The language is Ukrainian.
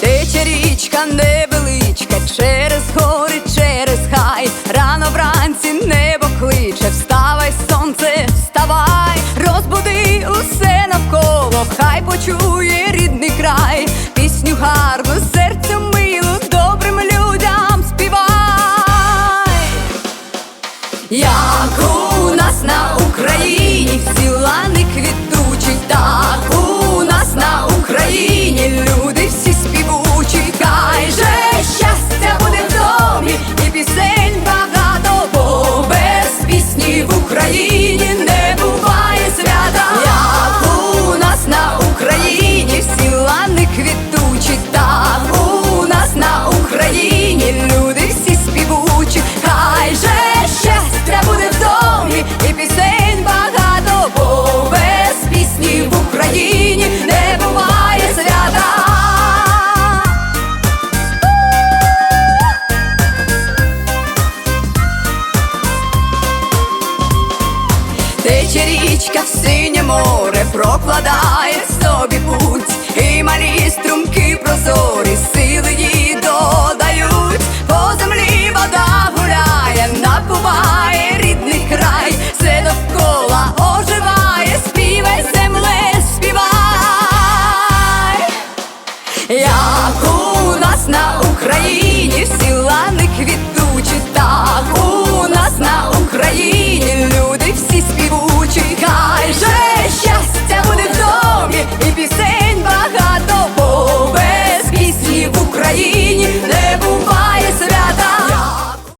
Тече річка невеличка через хор. почує рідний край, пісню гарну, серцю милу, добрим людям співай, як у нас на Україні всі лани квітучі та. тече річка в синє море, прокладає собі путь, і малі струмки прозорі, сили її додають, по землі вода гуляє, напуває рідний край, все довкола оживає, співай земле, співай, як у нас на Україні.